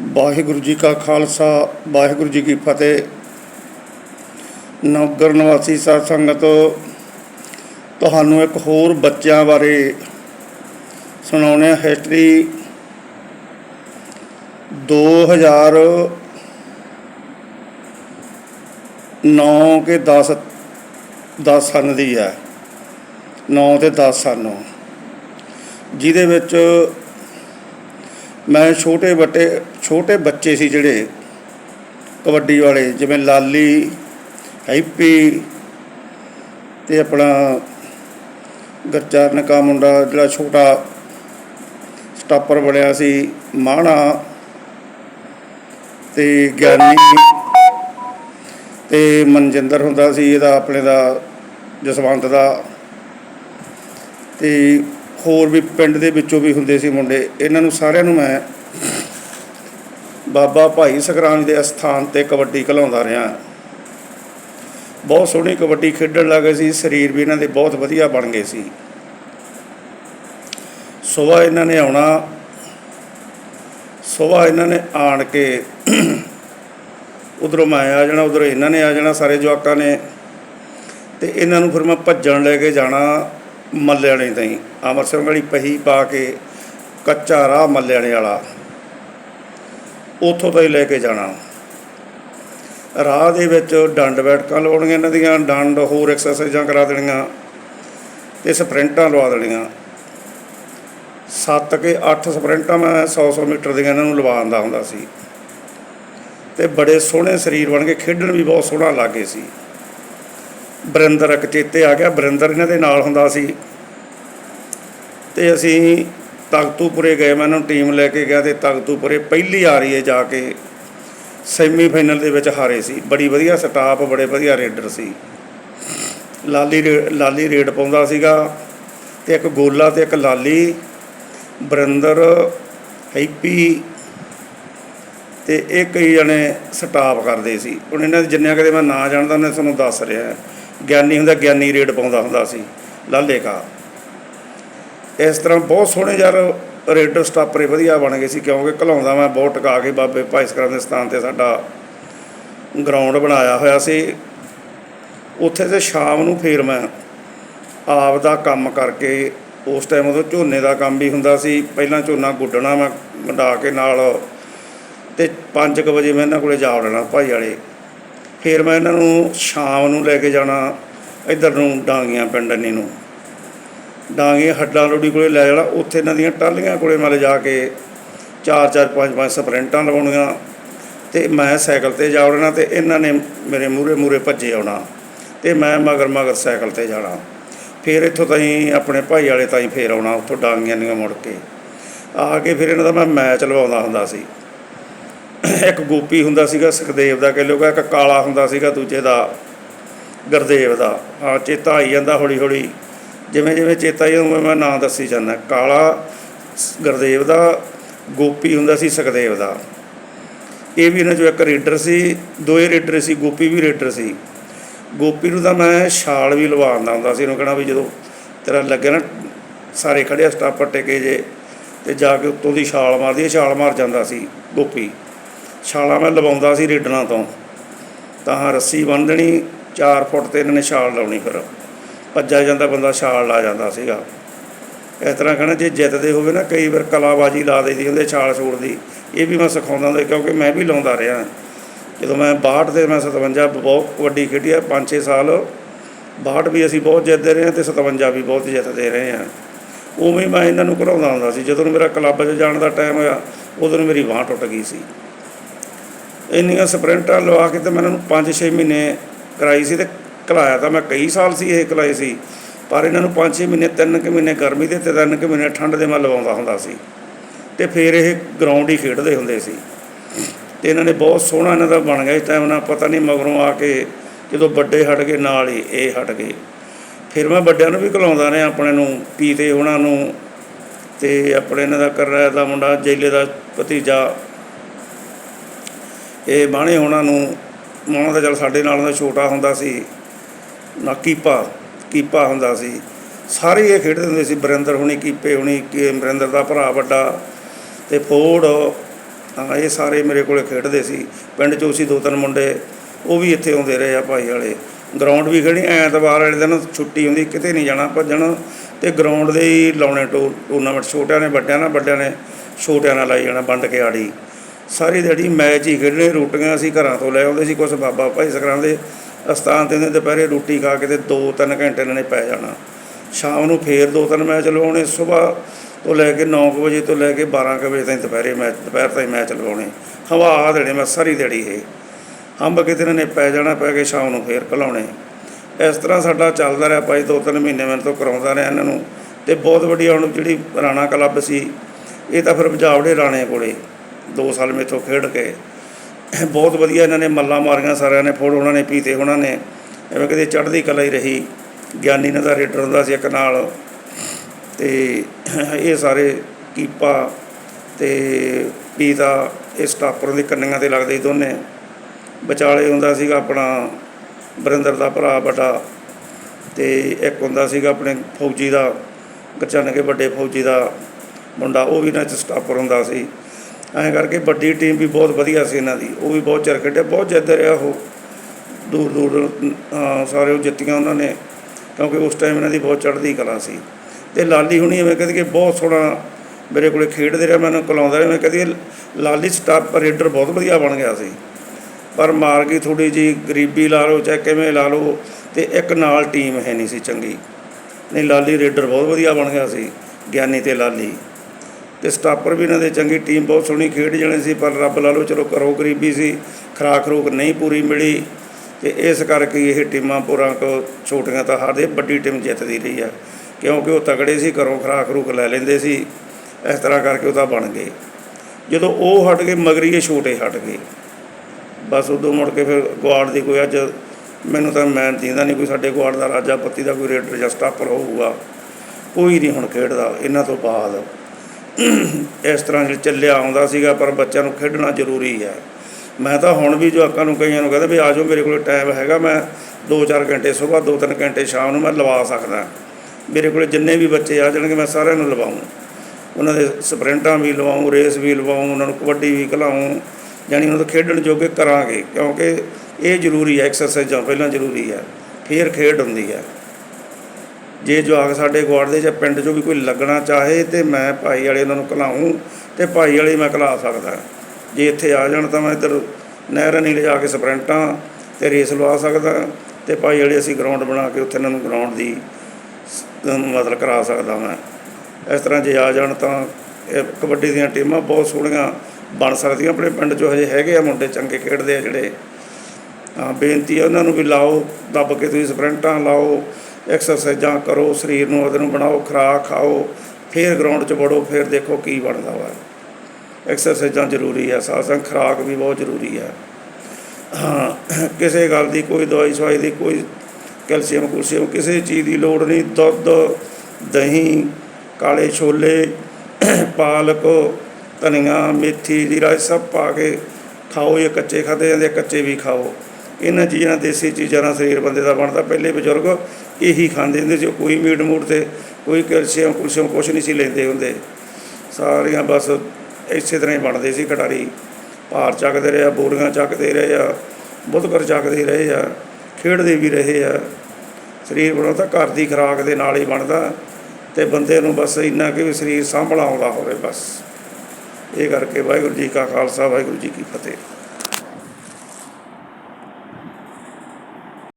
ਵਾਹਿਗੁਰੂ ਜੀ ਕਾ ਖਾਲਸਾ, ਵਾਹਿਗੁਰੂ ਜੀ ਕੀ ਫਤਿਹ। ਨੌਗਰ ਨਿਵਾਸੀ ਸਾਧ ਸੰਗਤ ਤੁਹਾਨੂੰ ਇੱਕ ਹੋਰ ਬੱਚਿਆਂ ਬਾਰੇ ਸੁਣਾਉਣੇ ਆ ਹਿਸਟਰੀ 2009 ਕੇ 10 10 ਸਨ ਦੀ ਹੈ। 9 ਤੇ 10 ਸਨ। ਜਿਹਦੇ ਵਿੱਚ ਮੈਂ ਛੋਟੇ ਵੱਟੇ, ਛੋਟੇ ਬੱਚੇ ਸੀ ਜਿਹੜੇ ਕਬੱਡੀ ਵਾਲੇ, ਜਿਵੇਂ ਲਾਲੀ, ਹੈਪੀ ਤੇ ਆਪਣਾ ਗਰਚਰਨ ਕਾ ਮੁੰਡਾ ਜਿਹੜਾ ਛੋਟਾ ਸਟਾਪਰ ਬਣਿਆ ਸੀ, ਮਾਣਾ ਤੇ ਗਿਆਨੀ ਤੇ ਮਨਜਿੰਦਰ ਹੁੰਦਾ ਸੀ, ਇਹਦਾ ਆਪਣੇ ਦਾ ਜਸਵੰਤ ਦਾ ਤੇ ਹੋਰ ਵੀ ਪਿੰਡ ਦੇ ਵਿੱਚੋਂ ਵੀ ਹੁੰਦੇ ਸੀ ਮੁੰਡੇ, ਇਹਨਾਂ ਨੂੰ ਸਾਰਿਆਂ ਨੂੰ ਮੈਂ ਬਾਬਾ ਭਾਈ ਸਗਰਾਮ ਦੇ ਅਸਥਾਨ ਤੇ ਕਬੱਡੀ ਖਿਲਾਉਂਦਾ ਰਿਹਾ। ਬਹੁਤ ਸੋਹਣੀ ਕਬੱਡੀ ਖੇਡਣ ਲੱਗੇ ਸੀ, ਸਰੀਰ ਵੀ ਇਹਨਾਂ ਦੇ ਬਹੁਤ ਵਧੀਆ ਬਣ ਗਏ ਸੀ। ਸਵੇਰ ਇਹਨਾਂ ਨੇ ਆਉਣਾ, ਸਵੇਰ ਇਹਨਾਂ ਨੇ ਆਣ ਕੇ ਉਧਰੋਂ ਮੈਂ ਆ ਜਾਣਾ, ਉਧਰੋਂ ਇਹਨਾਂ ਨੇ ਆ ਜਾਣਾ, ਸਾਰੇ ਜਵਾਕਾਂ ਨੇ। ਤੇ ਇਹਨਾਂ ਨੂੰ ਫਿਰ ਮੈਂ ਭੱਜਣ ਲੈ ਕੇ ਜਾਣਾ। ਮੱਲਿਆਣੇ ਤਾਈ ਅੰਮ੍ਰਿਤਸਰ ਵਾਲੀ ਪਹੀ ਪਾ ਕੇ ਕੱਚਾ ਰਾਹ ਮੱਲਿਆਣੇ ਵਾਲਾ ਉੱਥੋਂ ਤਾਈਂ ਲੈ ਕੇ ਜਾਣਾ। ਰਾਹ ਦੇ ਵਿੱਚ ਡੰਡ ਬੈਠਕਾਂ ਲਾਉਣੀਆਂ ਇਹਨਾਂ ਦੀਆਂ, ਡੰਡ ਹੋਰ ਐਕਸਰਸਾਈਜ਼ਾਂ ਕਰਾ ਦੇਣੀਆਂ ਤੇ ਸਪ੍ਰਿੰਟਾਂ ਲਵਾ ਦੇਣੀਆਂ। ਸੱਤ ਕੇ 8 ਸਪ੍ਰਿੰਟਾਂ ਮੈਂ 100 100 ਮੀਟਰ ਦੀਆਂ ਇਹਨਾਂ ਨੂੰ ਲਵਾ ਲਵਾਉਂਦਾ ਹੁੰਦਾ ਸੀ। ਤੇ ਬੜੇ ਸੋਹਣੇ ਸਰੀਰ ਬਣ ਕੇ ਖੇਡਣ ਵੀ ਬਹੁਤ ਸੋਹਣਾ ਲੱਗੇ ਸੀ। ਬਰਿੰਦਰ ਇੱਕ ਚੇਤੇ ਆ ਗਿਆ ਬਰਿੰਦਰ ਇਹਨਾਂ ਦੇ ਨਾਲ ਹੁੰਦਾ ਸੀ। ਤੇ ਅਸੀਂ ਤਖਤੂਪੁਰੇ ਗਏ, ਮੈਂ ਇਹਨਾਂ ਟੀਮ ਲੈ ਕੇ ਗਿਆ ਤੇ ਤਖਤੂਪੁਰੇ ਪਹਿਲੀ ਆ ਰਹੀ ਹੈ ਜਾ ਕੇ। ਸੈਮੀ ਫਾਈਨਲ ਦੇ ਵਿੱਚ ਹਾਰੇ ਸੀ। ਬੜੀ ਵਧੀਆ ਸਟਾਫ ਬੜੇ ਵਧੀਆ ਰੇਡਰ ਸੀ। ਲਾਲੀ ਰੇ- ਲਾਲੀ ਰੇਡ ਪਾਉਂਦਾ ਸੀਗਾ ਤੇ ਇੱਕ ਗੋਲਾ ਤੇ ਇੱਕ ਲਾਲੀ ਬਰਿੰਦਰ ਹੈਪੀ ਤੇ ਇਹ ਕਈ ਜਣੇ ਸਟਾਫ ਕਰਦੇ ਸੀ। ਹੁਣ ਇਹਨਾਂ ਦੇ ਜਿੰਨਿਆਂ ਕਦੇ ਮੈਂ ਨਾ ਜਾਣਦਾ ਮੈਂ ਤੁਹਾਨੂੰ ਦੱਸ ਰਿਹਾ। ਗਿਆਨੀ ਹੁੰਦਾ, ਗਿਆਨੀ ਰੇਡ ਪਾਉਂਦਾ ਹੁੰਦਾ ਸੀ, ਲਾਲੇ ਕਾ। ਇਸ ਤਰ੍ਹਾਂ ਬਹੁਤ ਸੋਹਣੇ ਯਾਰ ਰੇਡਰ ਸਟਾਪਰੇ ਵਧੀਆ ਬਣ ਗਏ ਸੀ, ਕਿਉਂਕਿ ਘਲਾਉਂਦਾ ਮੈਂ ਬਹੁਤ ਟਿਕਾ ਕੇ ਬਾਬੇ ਭਾਈ ਸਕਰਾਂ ਦੇ ਸਥਾਨ ਤੇ ਸਾਡਾ ਗਰਾਊਂਡ ਬਣਾਇਆ ਹੋਇਆ ਸੀ। ਉੱਥੇ ਤੇ ਸ਼ਾਮ ਨੂੰ ਫੇਰ ਮੈਂ ਆਪ ਦਾ ਕੰਮ ਕਰਕੇ ਉਸ ਟਾਈਮ ਉਦੋਂ ਝੋਨੇ ਦਾ ਕੰਮ ਵੀ ਹੁੰਦਾ ਸੀ, ਪਹਿਲਾਂ ਝੋਨਾ ਗੁੱਡਣਾ ਮੈਂ ਮੰਡਾ ਕੇ ਨਾਲ ਤੇ 5:00 ਵਜੇ ਮੈਂ ਇਹਨਾਂ ਕੋਲੇ ਜਾ ਵੜਨਾ ਭਾਈ ਵਾਲੇ। ਫਿਰ ਮੈਂ ਇਹਨਾਂ ਨੂੰ ਸ਼ਾਮ ਨੂੰ ਲੈ ਕੇ ਜਾਣਾ, ਇੱਧਰ ਨੂੰ ਡਾਂਗੀਆਂ ਪਿੰਡ ਨੇ ਨੂੰ। ਡਾਂਗੀਆਂ ਹੱਡਾਂ ਰੋੜੀ ਕੋਲੇ ਲੈ ਜਾਣਾ, ਉੱਥੇ ਇਹਨਾਂ ਦੀਆਂ ਟਾਲੀਆਂ ਕੋਲੇ ਮੈਂ ਜਾ ਕੇ ਚਾਰ ਚਾਰ, ਪੰਜ ਪੰਜ ਸਪਰਿੰਟਾਂ ਲਵਾਉਣੀਆਂ ਤੇ ਮੈਂ ਸਾਈਕਲ ਤੇ ਜਾ ਵੜਨਾ ਤੇ ਇਹਨਾਂ ਨੇ ਮੇਰੇ ਮੂਰੇ ਮੂਰੇ ਭੱਜੇ ਆਉਣਾ ਤੇ ਮੈਂ ਮਗਰ ਮਗਰ ਸਾਈਕਲ ਤੇ ਜਾਣਾ। ਫਿਰ ਇੱਥੋਂ ਤਾਈਂ ਆਪਣੇ ਭਾਈ ਵਾਲੇ ਤਾਈਂ ਫੇਰ ਆਉਣਾ, ਉੱਥੋਂ ਡਾਂਗੀਆਂ ਦੀਆਂ ਮੁੜ ਕੇ। ਆ ਕੇ ਫਿਰ ਇਹਨਾਂ ਦਾ ਮੈਂ ਮੈਚ ਲਵਾਉਂਦਾ ਹੁੰਦਾ ਸੀ। ਇੱਕ ਗੋਪੀ ਹੁੰਦਾ ਸੀਗਾ, ਸੁਖਦੇਵ ਦਾ ਕਹਿ ਲਓ ਇੱਕ ਕਾਲਾ ਹੁੰਦਾ ਸੀਗਾ, ਦੂਜੇ ਦਾ ਗੁਰਦੇਵ ਦਾ। ਹਾਂ, ਚੇਤਾ ਆਈ ਜਾਂਦਾ ਹੌਲੀ ਹੌਲੀ ਜਿਵੇਂ ਜਿਵੇਂ ਚੇਤਾ ਆਈ, ਉਵੇਂ ਮੈਂ ਨਾਂ ਦੱਸੀ ਜਾਂਦਾ। ਕਾਲਾ ਗੁਰਦੇਵ ਦਾ, ਗੋਪੀ ਹੁੰਦਾ ਸੀ, ਸੁਖਦੇਵ ਦਾ। ਇਹ ਵੀ ਇਹਨਾਂ ਚੋਂ ਇੱਕ ਰੇਡਰ ਸੀ, ਦੋਏ ਰੇਡਰ ਸੀ, ਗੋਪੀ ਵੀ ਰੇਡਰ ਸੀ। ਗੋਪੀ ਨੂੰ ਤਾਂ ਮੈਂ ਛਾਲ ਵੀ ਲਵਾਉਂਦਾ ਹੁੰਦਾ ਸੀ, ਇਹਨੂੰ ਕਹਿਣਾ ਵੀ ਜਦੋਂ ਤੇਰਾ ਲੱਗੇ ਨਾ, ਸਾਰੇ ਖੜੇ ਸਟਾਪਰ ਟਿਕੇ ਜੇ, ਤੇ ਜਾ ਕੇ ਉੱਤੋਂ ਦੀ ਛਾਲ ਮਾਰਦੀ ਛਾਲ ਮਾਰ ਜਾਂਦਾ ਸੀ, ਗੋਪੀ। ਛਾਲਾਂ ਮੈਂ ਲਵਾਉਂਦਾ ਸੀ ਰੇਡਰਾਂ ਤੋਂ। ਤਾਂ ਰੱਸੀ ਬੰਨ ਦੇਣੀ 4 ਫੁੱਟ ਤੇ ਇਹਨਾਂ ਨੇ ਛਾਲ ਲਾਉਣੀ ਫਿਰ। ਭੱਜਾ ਜਾਂਦਾ ਬੰਦਾ, ਛਾਲ ਲਾ ਜਾਂਦਾ ਸੀਗਾ। ਇਸ ਤਰ੍ਹਾਂ ਕਹਿਣਾ ਜੇ ਜਿੱਤਦੇ ਹੋਵੇ ਨਾ, ਕਈ ਵਾਰ ਕਲਾਬਾਜੀ ਲਾ ਦੇਦੀ ਹੁੰਦੇ, ਛਾਲ ਛੋੜ ਦੀ ਇਹ ਵੀ ਮੈਂ ਸਿਖਾਉਂਦਾ ਹੁੰਦਾ, ਕਿਉਂਕਿ ਮੈਂ ਵੀ ਲਾਉਂਦਾ ਰਿਹਾ। ਜਦੋਂ ਮੈਂ 62 ਤੇ ਮੈਂ 57 ਬਹੁਤ ਵੱਡੀ ਖੇਡੀ ਆ 5-6 ਸਾਲ। 62 ਵੀ ਅਸੀਂ ਬਹੁਤ ਜਿੱਤਦੇ ਰਹੇ ਹਾਂ ਤੇ 57 ਵੀ ਬਹੁਤ ਜਿੱਤਦੇ ਰਹੇ ਹਾਂ ਉਵੇਂ ਮੈਂ ਇਹਨਾਂ ਨੂੰ ਘਰਾਉਂਦਾ ਹੁੰਦਾ ਸੀ। ਜਦੋਂ ਮੇਰਾ ਕਲੱਬ 'ਚ ਜਾਣ ਦਾ ਟਾਈਮ ਹੋਇਆ, ਉਦੋਂ ਨੂੰ ਮੇਰੀ ਬਾਂਹ ਟੁੱਟ ਗਈ ਸੀ। ਇੰਨੀਆਂ ਸਪ੍ਰਿੰਟਾਂ ਲਵਾ ਕੇ ਤੇ ਮੈਂ ਇਹਨਾਂ ਨੂੰ 5-6 ਮਹੀਨੇ ਕਰਾਈ ਸੀ ਤੇ ਘਲਾਇਆ ਤਾਂ ਮੈਂ ਕਈ ਸਾਲ ਸੀ ਇਹ ਘਲਾਏ ਸੀ। ਪਰ ਇਹਨਾਂ ਨੂੰ 5-6 ਮਹੀਨੇ 3 ਕੁ ਮਹੀਨੇ ਗਰਮੀ ਦੇ ਤੇ 3 ਕੁ ਮਹੀਨੇ ਠੰਡ ਦੇ ਮੈਂ ਲਵਾਉਂਦਾ ਹੁੰਦਾ ਸੀ। ਤੇ ਫਿਰ ਇਹ ਗਰਾਊਂਡ ਹੀ ਖੇਡਦੇ ਹੁੰਦੇ ਸੀ। ਤੇ ਇਹਨਾਂ ਨੇ ਬਹੁਤ ਸੋਹਣਾ ਇਹਨਾਂ ਦਾ ਬਣ ਗਿਆ। ਇਸ ਟਾਈਮ ਨਾਲ ਪਤਾ ਨਹੀਂ ਮਗਰੋਂ ਆ ਕੇ ਜਦੋਂ ਵੱਡੇ ਹਟ ਗਏ, ਨਾਲ ਹੀ ਇਹ ਹਟ ਗਏ। ਫਿਰ ਮੈਂ ਵੱਡਿਆਂ ਨੂੰ ਵੀ ਘਲਾਉਂਦਾ ਰਿਹਾ ਆਪਣੇ ਨੂੰ, ਪੀਤੇ ਉਹਨਾਂ ਨੂੰ। ਤੇ ਆਪਣੇ ਇਹਨਾਂ ਦਾ ਕਰਨਾ ਦਾ ਮੁੰਡਾ, ਜੇਲੇ ਦਾ ਭਤੀਜਾ। ਇਹ ਬਾਣੇ ਉਹਨਾਂ ਨੂੰ ਮਾਣਾ ਦਾ ਚਲ ਸਾਡੇ ਨਾਲ ਦਾ ਛੋਟਾ ਹੁੰਦਾ ਸੀ, ਨਾ ਕੀਪਾ ਕੀਪਾ ਹੁੰਦਾ ਸੀ। ਸਾਰੇ ਇਹ ਖੇਡਦੇ ਹੁੰਦੇ ਸੀ ਬਰਿੰਦਰ ਹੁਣੀ, ਕੀਪੇ ਹੁਣੀ, ਕੀ ਬਰਿੰਦਰ ਦਾ ਭਰਾ ਵੱਡਾ ਤੇ ਫੋੜ ਇਹ ਸਾਰੇ ਮੇਰੇ ਕੋਲੇ ਖੇਡਦੇ ਸੀ। ਪਿੰਡ 'ਚੋਂ ਸੀ ਦੋ ਤਿੰਨ ਮੁੰਡੇ, ਉਹ ਵੀ ਇੱਥੇ ਆਉਂਦੇ ਰਹੇ ਆ ਭਾਈ ਵਾਲੇ। ਗਰਾਊਂਡ ਵੀ ਖੇਡੀ ਐਤਵਾਰ ਵਾਲੇ ਦਿਨ ਛੁੱਟੀ ਹੁੰਦੀ, ਕਿਤੇ ਨਹੀਂ ਜਾਣਾ, ਭੱਜਣ ਤੇ ਗਰਾਊਂਡ ਦੇ ਹੀ ਲਾਉਣੇ ਟੂ ਟੂਰਨਾਮੈਂਟ। ਛੋਟਿਆਂ ਨੇ, ਵੱਡਿਆਂ ਨਾਲ, ਵੱਡਿਆਂ ਨੇ, ਛੋਟਿਆਂ ਨਾਲ ਲਾਈ ਜਾਣਾ, ਵੰਡ ਕੇ ਆੜੀ। ਸਾਰੀ ਦਿਹਾੜੀ ਮੈਚ ਹੀ ਖੇਡਣੇ, ਰੋਟੀਆਂ ਅਸੀਂ ਘਰਾਂ ਤੋਂ ਲੈ ਆਉਂਦੇ ਸੀ, ਕੁਛ ਬਾਬਾ ਭਾਈ ਸਕਰਾਂ ਦੇ ਅਸਥਾਨ ਤੇ ਦੁਪਹਿਰੇ ਰੋਟੀ ਖਾ ਕੇ ਤੇ 2-3 ਘੰਟੇ ਇਹਨਾਂ ਨੇ ਪੈ ਜਾਣਾ। ਸ਼ਾਮ ਨੂੰ ਫੇਰ ਦੋ ਤਿੰਨ ਮੈਚ ਲਵਾਉਣੇ, ਸਵੇਰ ਤੋਂ ਲੈ ਕੇ 9 ਵਜੇ ਤੋਂ ਲੈ ਕੇ 12 ਕੁ ਵਜੇ ਤਾਈਂ ਦੁਪਹਿਰੇ ਮੈਚ, ਦੁਪਹਿਰ ਤਾਈਂ ਮੈਚ ਲਵਾਉਣੇ। ਹਵਾ ਦੇਣੇ ਮੈਂ ਸਾਰੀ ਦਿਹਾੜੀ ਇਹ। ਅੰਬ ਕਿਤੇ ਇਹਨਾਂ ਨੇ ਪੈ ਜਾਣਾ, ਪੈ ਕੇ ਸ਼ਾਮ ਨੂੰ ਫੇਰ ਘਲਾਉਣੇ। ਇਸ ਤਰ੍ਹਾਂ ਸਾਡਾ ਚੱਲਦਾ ਰਿਹਾ ਭਾਈ, ਦੋ ਤਿੰਨ ਮਹੀਨੇ ਮੇਰੇ ਤੋਂ ਕਰਾਉਂਦਾ ਰਿਹਾ ਇਹਨਾਂ ਨੂੰ। ਤੇ ਬਹੁਤ ਵੱਡੀ ਹੁਣ ਜਿਹੜੀ ਰਾਣਾ ਕਲੱਬ ਸੀ, ਇਹ ਤਾਂ ਫਿਰ ਪੰਜਾਬ ਦੇ ਰਾਣੇ ਕੋਲੇ। 2 ਸਾਲ ਮੇਥੋਂ ਖੇਡ ਕੇ। ਬਹੁਤ ਵਧੀਆ ਇਹਨਾਂ ਨੇ ਮੱਲਾਂ ਮਾਰੀਆਂ ਸਾਰਿਆਂ ਨੇ ਫੋੜ ਉਹਨਾਂ ਨੇ, ਪੀਤੇ ਉਹਨਾਂ ਨੇ। ਐਵੇਂ ਕਿਤੇ ਚੜ੍ਹਦੀ ਕਲਾ ਹੀ ਰਹੀ। ਗਿਆਨੀ ਇਹਨਾਂ ਦਾ ਰੇਡਰ ਹੁੰਦਾ ਸੀ ਇੱਕ ਨਾਲ। ਤੇ ਇਹ ਸਾਰੇ ਕੀਪਾ ਤੇ ਪੀਤਾ, ਇਹ ਸਟਾਪਰ ਦੇ ਕੰਨੀਆਂ ਤੇ ਲੱਗਦੇ ਸੀ ਦੋਨੇ। ਵਿਚਾਲੇ ਹੁੰਦਾ ਸੀਗਾ ਆਪਣਾ ਬਰਿੰਦਰ ਦਾ ਭਰਾ ਵੱਡਾ ਤੇ ਇੱਕ ਹੁੰਦਾ ਸੀਗਾ ਆਪਣੇ ਫੌਜੀ ਦਾ ਗਚਨ ਕੇ ਵੱਡੇ ਫੌਜੀ ਦਾ ਮੁੰਡਾ, ਉਹ ਵੀ ਇਹਨਾਂ 'ਚ ਸਟਾਪਰ ਹੁੰਦਾ ਸੀ। ਐਂ ਕਰਕੇ ਵੱਡੀ ਟੀਮ ਵੀ ਬਹੁਤ ਵਧੀਆ ਸੀ ਇਹਨਾਂ ਦੀ ਉਹ ਵੀ ਬਹੁਤ ਚਿਰ ਖੇਡਿਆ ਬਹੁਤ ਜਿੱਦ ਰਿਹਾ ਉਹ। ਦੂਰ ਦੂਰ ਅਹ, ਸਾਰੇ ਉਹ ਜਿੱਤੀਆਂ ਉਹਨਾਂ ਨੇ ਕਿਉਂਕਿ ਉਸ ਟਾਈਮ ਇਹਨਾਂ ਦੀ ਬਹੁਤ ਚੜ੍ਹਦੀ ਕਲਾ ਸੀ। ਤੇ ਲਾਲੀ ਹੁਣੀ ਐਵੇਂ ਕਹਿੰਦੀ ਕਿ ਬਹੁਤ ਸੋਹਣਾ ਮੇਰੇ ਕੋਲੇ ਖੇਡਦੇ ਰਿਹਾ ਮੈਨੂੰ ਕਲਾਉਂਦਾ ਰਿਹਾ ਮੈਂ ਕਹਿੰਦੀ ਲਾਲੀ ਸਟਾਪ ਰੇਡਰ ਬਹੁਤ ਵਧੀਆ ਬਣ ਗਿਆ ਸੀ। ਪਰ ਮਾਰ ਗਈ ਥੋੜੀ ਜੀ ਗਰੀਬੀ ਲਾ ਲਓ ਚਾਹੇ ਕਿਵੇਂ ਲਾ ਲਓ ਤੇ ਇੱਕ ਨਾਲ ਟੀਮ ਹੈ ਨਹੀਂ ਸੀ ਚੰਗੀ। ਨਹੀਂ ਲਾਲੀ ਰੇਡਰ ਬਹੁਤ ਵਧੀਆ ਬਣ ਗਿਆ ਸੀ ਗਿਆਨੀ ਤੇ ਲਾਲੀ। ਤੇ ਸਟਾਪਰ ਵੀ ਇਹਨਾਂ ਦੇ ਚੰਗੀ ਟੀਮ, ਬਹੁਤ ਸੋਹਣੀ ਖੇਡ ਜਾਣੀ ਸੀ, ਪਰ ਰੱਬ ਲਾ ਲਓ ਚਲੋ ਕਰੋ ਗਰੀਬੀ ਸੀ, ਖਰਾਕ ਰੋਕ ਨਹੀਂ ਪੂਰੀ ਮਿਲੀ ਤੇ ਇਸ ਕਰਕੇ ਇਹ ਟੀਮਾਂ ਪੂਰਾ ਕੋ ਛੋਟੀਆਂ ਤਾਂ ਹਾਰਦੇ ਵੱਡੀ ਟੀਮ ਜਿੱਤਦੀ ਰਹੀ ਆ। ਕਿਉਂਕਿ ਉਹ ਤਗੜੇ ਸੀ, ਘਰੋਂ ਖਰਾਕ ਰੂਕ ਲੈ ਲੈਂਦੇ ਸੀ, ਇਸ ਤਰ੍ਹਾਂ ਕਰਕੇ ਉਹ ਤਾਂ ਬਣ ਗਏ। ਜਦੋਂ ਉਹ ਹਟ ਗਏ, ਮਗਰੀ ਇਹ ਛੋਟੇ ਹਟ ਗਏ। ਬਸ ਉਦੋਂ ਮੁੜ ਕੇ ਫਿਰ ਗੁਆੜ ਦੀ ਕੋਈ ਅੱਜ ਮੈਨੂੰ ਤਾਂ ਮੈਂ ਜੀਂਦਾ ਨਹੀਂ, ਕੋਈ ਸਾਡੇ ਗੁਆੜ ਦਾ ਰਾਜਾ ਪੱਤੀ ਦਾ ਕੋਈ ਰੇਡਰ ਜਾਂ ਸਟਾਪਰ ਹੋਊਗਾ। ਕੋਈ ਨਹੀਂ ਹੁਣ ਖੇਡਦਾ, ਇਹਨਾਂ ਤੋਂ ਬਾਅਦ। ਇਸ ਤਰ੍ਹਾਂ ਜਿਹੜਾ ਚੱਲਿਆ ਆਉਂਦਾ ਸੀਗਾ, ਪਰ ਬੱਚਿਆਂ ਨੂੰ ਖੇਡਣਾ ਜ਼ਰੂਰੀ ਹੈ। ਮੈਂ ਤਾਂ ਹੁਣ ਵੀ ਜਵਾਕਾਂ ਨੂੰ ਕਈਆਂ ਨੂੰ ਕਹਿੰਦਾ ਵੀ ਆ ਜਾਓ, ਮੇਰੇ ਕੋਲ ਟਾਈਮ ਹੈਗਾ, ਮੈਂ 2-4 ਘੰਟੇ ਸਵੇਰ 2-3 ਘੰਟੇ ਸ਼ਾਮ ਨੂੰ ਮੈਂ ਲਵਾ ਸਕਦਾ। ਮੇਰੇ ਕੋਲ ਜਿੰਨੇ ਵੀ ਬੱਚੇ ਆ ਜਾਣਗੇ, ਮੈਂ ਸਾਰਿਆਂ ਨੂੰ ਲਵਾਉਂ ਉਹਨਾਂ ਦੇ ਸਪ੍ਰਿੰਟਾਂ ਵੀ ਲਵਾਉਂ ਰੇਸ ਵੀ ਲਵਾਉਂ ਉਹਨਾਂ ਨੂੰ ਕਬੱਡੀ ਵੀ ਖਿਲਾਉਂ ਯਾਨੀ ਉਹਨਾਂ ਨੂੰ ਖੇਡਣ ਜੋਗੇ ਕਰਾਂਗੇ, ਕਿਉਂਕਿ ਇਹ ਜ਼ਰੂਰੀ ਹੈ ਐਕਸਰਸਾਈਜ਼ਾਂ ਪਹਿਲਾਂ ਜ਼ਰੂਰੀ ਹੈ, ਫਿਰ ਖੇਡ ਹੁੰਦੀ ਹੈ। ਜੇ ਜਵਾਕ ਸਾਡੇ ਗੁਆੜ ਦੇ ਜਾਂ ਪਿੰਡ 'ਚੋਂ ਵੀ ਕੋਈ ਲੱਗਣਾ ਚਾਹੇ ਤੇ ਮੈਂ ਭਾਈ ਵਾਲੇ ਇਹਨਾਂ ਨੂੰ ਘਲਾਊਂ ਤੇ ਭਾਈ ਵਾਲੇ ਮੈਂ ਘਲਾ ਸਕਦਾ। ਜੇ ਇੱਥੇ ਆ ਜਾਣ ਤਾਂ ਮੈਂ ਇੱਧਰ ਨਹਿਰਾਂ ਨਹੀਂ ਲਿਜਾ ਕੇ ਸਪ੍ਰਿੰਟਾਂ ਤੇ ਰੇਸ ਲਵਾ ਸਕਦਾ ਤੇ ਭਾਈ ਵਾਲੇ ਅਸੀਂ ਗਰਾਊਂਡ ਬਣਾ ਕੇ ਉੱਥੇ ਇਹਨਾਂ ਨੂੰ ਗਰਾਊਂਡ ਦੀ ਮਦਦ ਕਰਾ ਸਕਦਾ ਮੈਂ। ਇਸ ਤਰ੍ਹਾਂ ਜੇ ਆ ਜਾਣ ਤਾਂ ਇਹ ਕਬੱਡੀ ਦੀਆਂ ਟੀਮਾਂ ਬਹੁਤ ਸੋਹਣੀਆਂ ਬਣ ਸਕਦੀਆਂ। ਆਪਣੇ ਪਿੰਡ 'ਚੋਂ ਹਜੇ ਹੈਗੇ ਆ ਮੁੰਡੇ ਚੰਗੇ ਖੇਡਦੇ ਆ ਜਿਹੜੇ। ਹਾਂ ਬੇਨਤੀ ਹੈ ਉਹਨਾਂ ਨੂੰ ਵੀ ਲਾਓ, ਦੱਬ ਕੇ ਤੁਸੀਂ ਸਪ੍ਰਿੰਟਾਂ ਲਾਓ ਐਕਸਰਸਾਈਜ਼ਾਂ ਕਰੋ ਸਰੀਰ ਨੂੰ ਉਹਦੇ ਨੂੰ ਬਣਾਓ ਖੁਰਾਕ ਖਾਓ ਫਿਰ ਗਰਾਊਂਡ 'ਚ ਵੜੋ ਫਿਰ ਦੇਖੋ ਕੀ ਬਣਦਾ ਵਾ। ਐਕਸਰਸਾਈਜ਼ਾਂ ਜ਼ਰੂਰੀ ਹੈ ਸਾਥ ਖੁਰਾਕ ਵੀ ਬਹੁਤ ਜ਼ਰੂਰੀ ਹੈ ਹਾਂ ਕਿਸੇ ਗੱਲ ਦੀ ਕੋਈ ਦਵਾਈ ਸਵਾਈ ਦੀ ਕੋਈ ਕੈਲਸ਼ੀਅਮ ਕੁਲਸ਼ੀਅਮ ਕਿਸੇ ਚੀਜ਼ ਦੀ ਲੋੜ ਨਹੀਂ। ਦੁੱਧ ਦਹੀਂ ਕਾਲੇ ਛੋਲੇ ਪਾਲਕ ਧਨੀਆ ਮੇਥੀ ਜੀਰਾ ਇਹ ਸਭ ਪਾ ਕੇ ਖਾਓ ਇਹ ਕੱਚੇ ਖਾਦੇ ਜਾਂਦੇ ਆ, ਕੱਚੇ ਵੀ ਖਾਓ। ਇਹਨਾਂ ਚੀਜ਼ਾਂ ਦੇਸੀ ਚੀਜ਼ਾਂ ਨਾਲ ਸਰੀਰ ਬੰਦੇ ਦਾ ਬਣਦਾ। ਪਹਿਲੇ ਬਜ਼ੁਰਗ ਇਹੀ ਖਾਂਦੇ ਹੁੰਦੇ ਸੀ, ਕੋਈ ਮੀਟ ਮੂਟ ਤੇ ਕੋਈ ਕੈਲਸ਼ੀਅਮ ਕੁਲਸ਼ੀਅਮ ਕੁਛ ਨਹੀਂ ਸੀ ਲੈਂਦੇ ਹੁੰਦੇ। ਸਾਰੀਆਂ ਬਸ ਇਸੇ ਤਰ੍ਹਾਂ ਹੀ ਬਣਦੇ ਸੀ ਖਿਡਾਰੀ ਭਾਰ ਚੱਕਦੇ ਰਹੇ ਆ, ਬੋਰੀਆਂ ਚੱਕਦੇ ਰਹੇ ਆ ਬੁੱਧਕਰ ਚੱਕਦੇ ਰਹੇ ਆ, ਖੇਡਦੇ ਵੀ ਰਹੇ ਆ। ਸਰੀਰ ਬਣਾਉਂਦਾ ਘਰ ਦੀ ਖੁਰਾਕ ਦੇ ਨਾਲ ਹੀ ਬਣਦਾ ਤੇ ਬੰਦੇ ਨੂੰ ਬਸ ਇੰਨਾ ਕਿ ਵੀ ਸਰੀਰ ਸਾਂਭਣਾ ਆਉਂਦਾ ਹੋਵੇ ਬਸ। ਇਹ ਕਰਕੇ ਵਾਹਿਗੁਰੂ ਜੀ ਕਾ ਖਾਲਸਾ, ਵਾਹਿਗੁਰੂ ਜੀ ਕੀ ਫਤਿਹ।